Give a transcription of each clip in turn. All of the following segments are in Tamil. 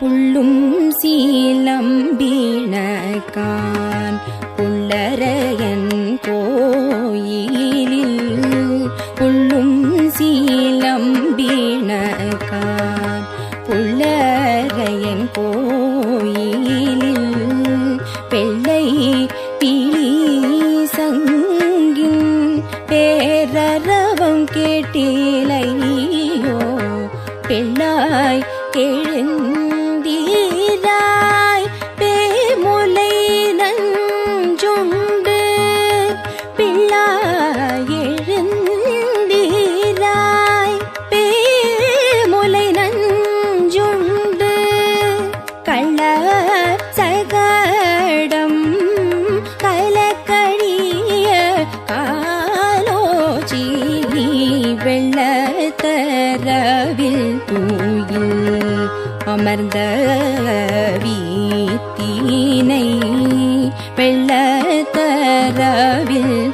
புள்ளும் சீலம் வீணக்கான் புள்ளரையன்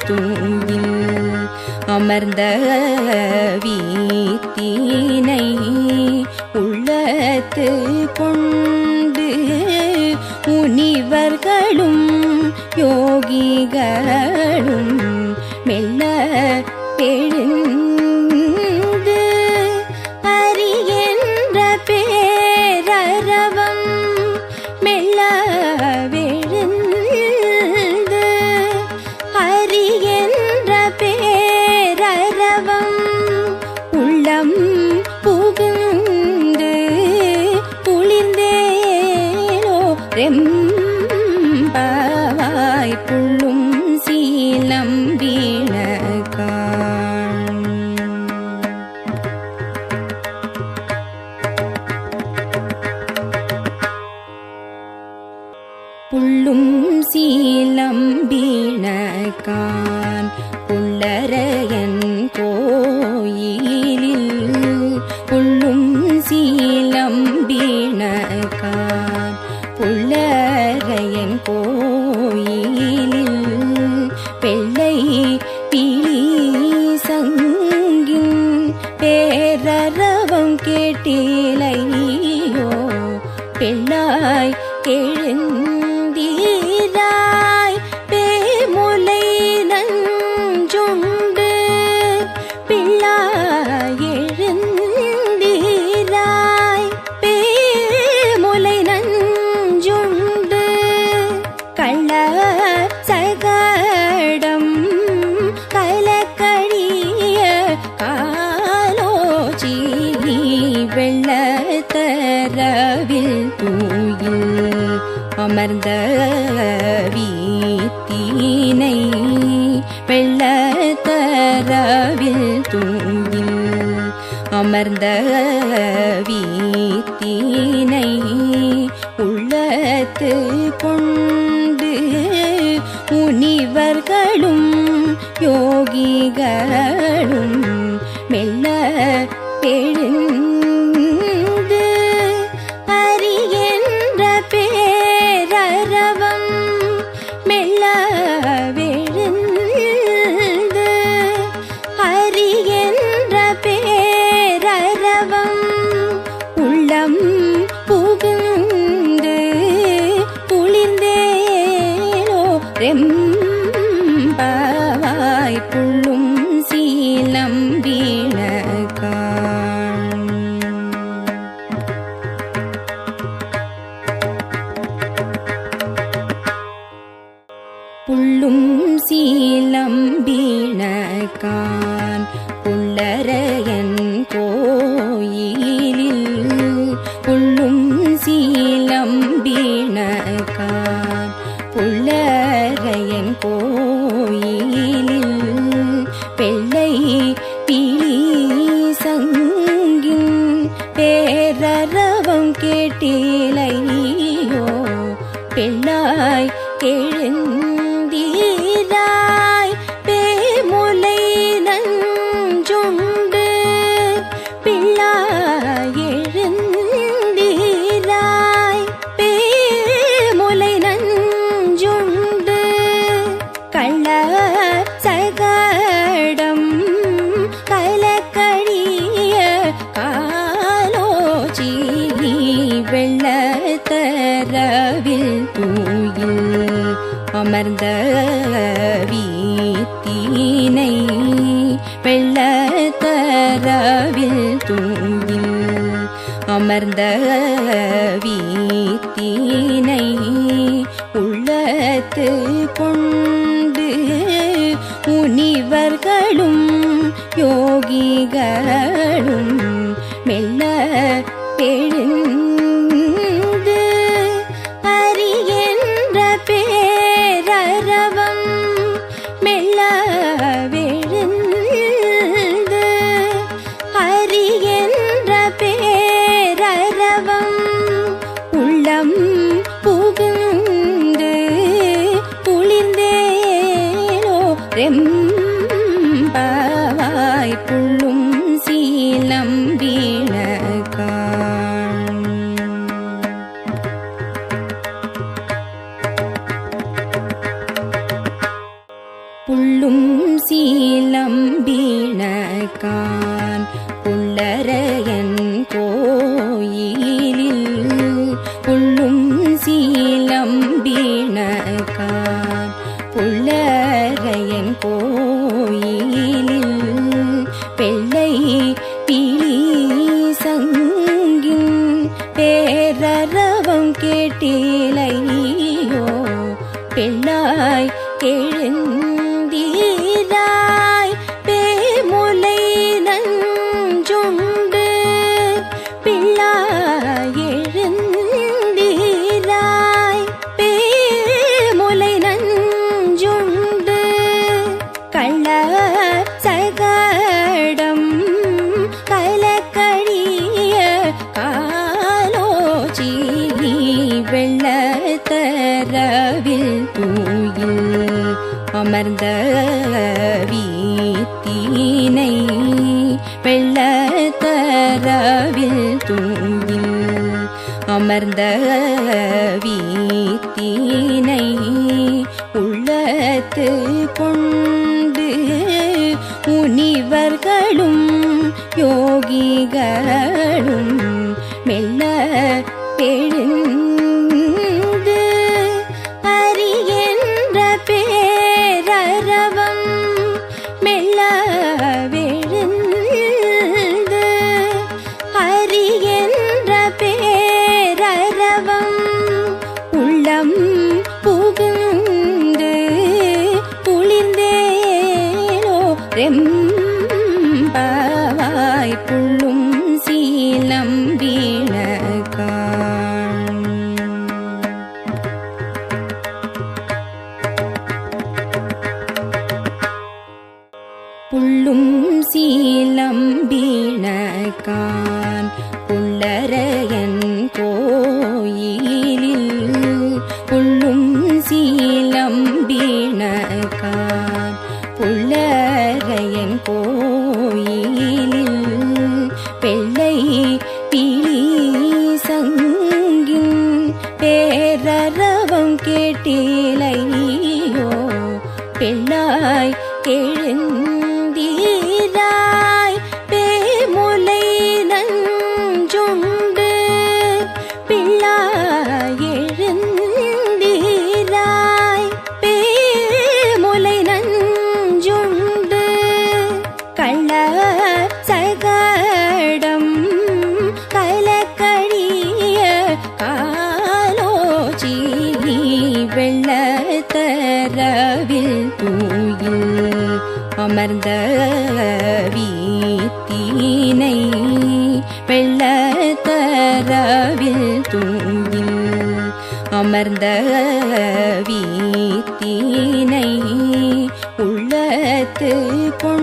தூங்கில் அமர்ந்த வீத்தினை உள்ளத்து கொண்டு முனிவர்களும் யோகிகளும் மெல்ல எழுந்த Blanca. அமர்ந்த வீத்தீனை வெள்ளத்தரவில் தூங்கில் அமர்ந்த வீத்தீனை உள்ளத்து கொண்டு முனிவர்களும் யோகிகளும் மெல்ல எழுந்த சொல்லாய் எழுந்தீரா? ஈனை வெள்ளத்தரவில் தூங்கில் அமர்ந்த வீத்தீனை உள்ளத்து கொண்டு முனிவர்களும் யோகிகளும் அமர்ந்த வீத்தீனை வெள்ளத்தரவில் தூங்கில் அமர்ந்த வீத்தீனை உள்ளத்து கொண்டு முனிவர்களும் யோகிகளும் மெல்ல எழுந்த கேட்டீலை நீயோ பிள்ளாய் எழுந்த அமர்ந்த வீத்தினை வெள்ளத்தரவில் தூங்கில் அமர்ந்த வீத்தினை உள்ளத்து கொ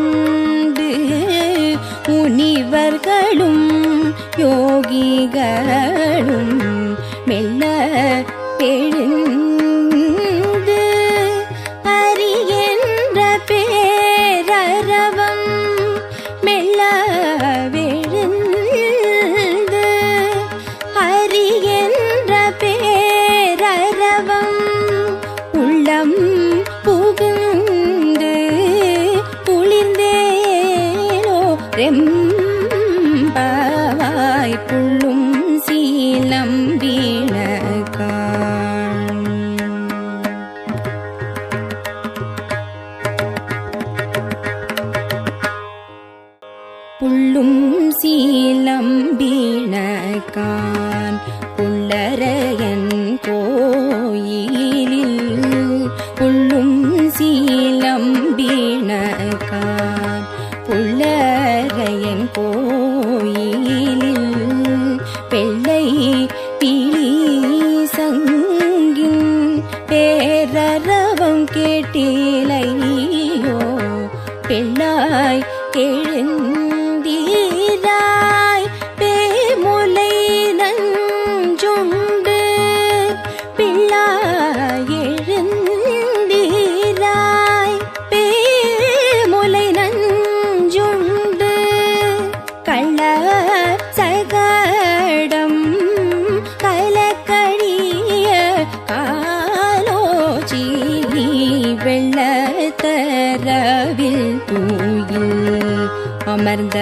அமர்ந்த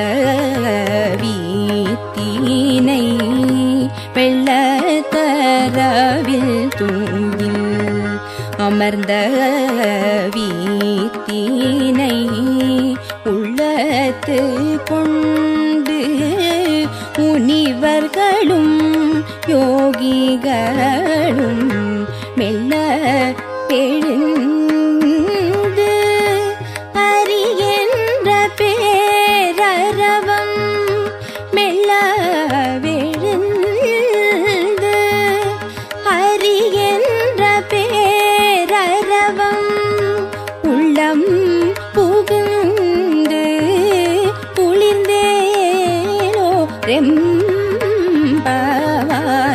வீத்தினை வெள்ளத்தரவில் தூங்கில் அமர்ந்த வீத்தினை உள்ளத்து கொண்டு முனிவர்களும் யோகிகளும் மெல்ல பெழுந்த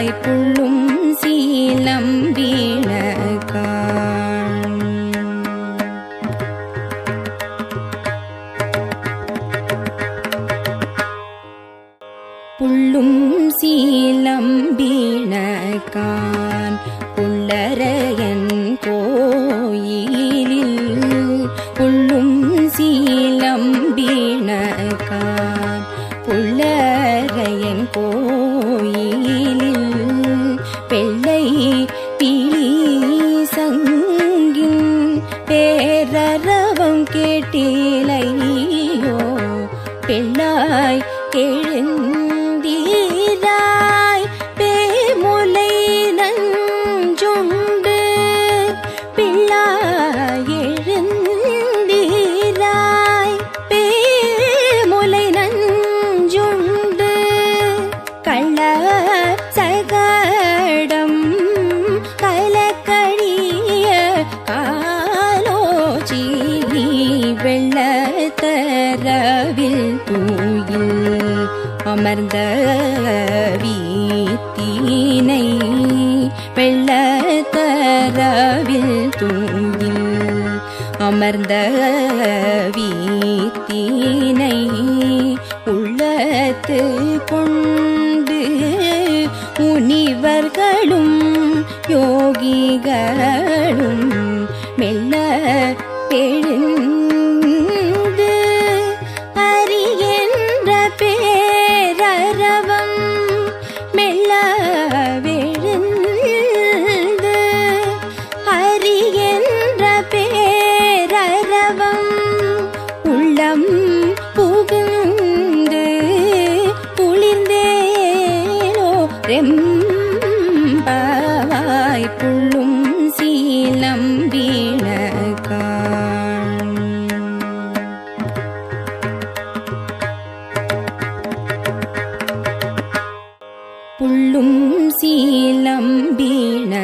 night blue. கேட்டீலையோ பெண்ணாய் எழுந்த தரவில் தூயில் அமர்ந்த வீத்தினை வெள்ள தரவில் தூயில் அமர்ந்த வீத்தினை உள்ளத்து கொண்டு முனிவர்களும் யோகிகளும் மெல்ல பேழ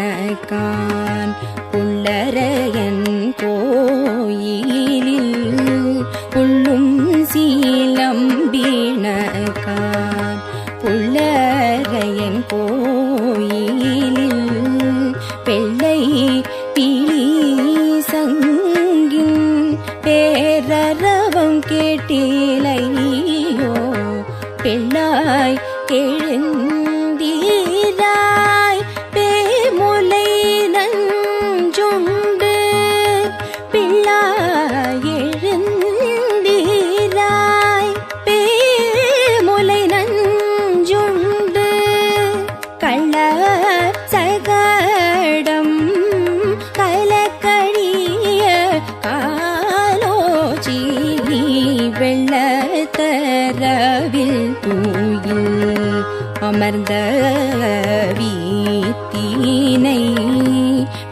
mẹ con. அமர்ந்த வீத்தினை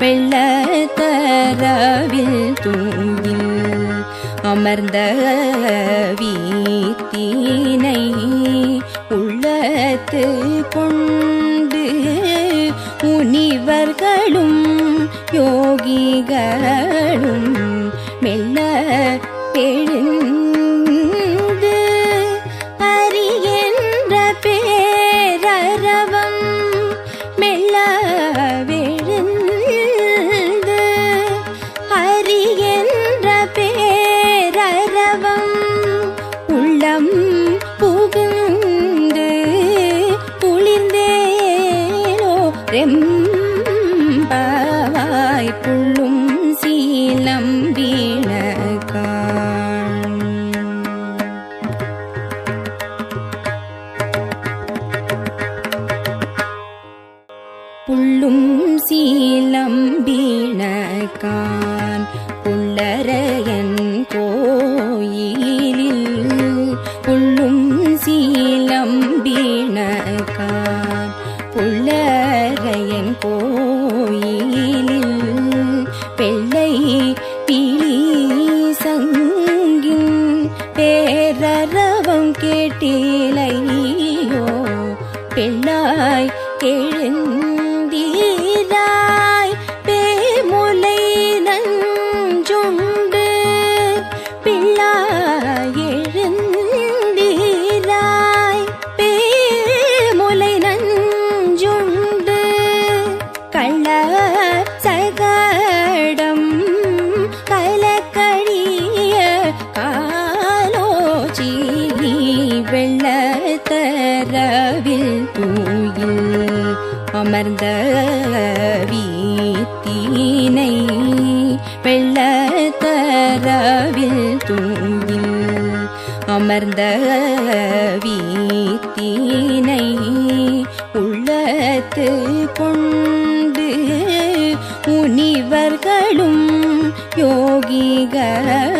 வெள்ளத்தரவில் தூங்கில் அமர்ந்த வீத்தினை உள்ளத்து கொண்டு முனிவர்களும் யோகிகளும் மெல்ல எழுந்து குளிர்ந்தேனோ புள்ள பெள்ளை பிளி சங்கின் பேரரவம் கேட்டிலையோ பெண்ணாய் கேள் அமர்ந்த வீத்தினை வெள்ளத்தரவில் தூங்கில் அமர்ந்த வீத்தினை உள்ளத்து கொண்டு முனிவர்களும் யோகிகள்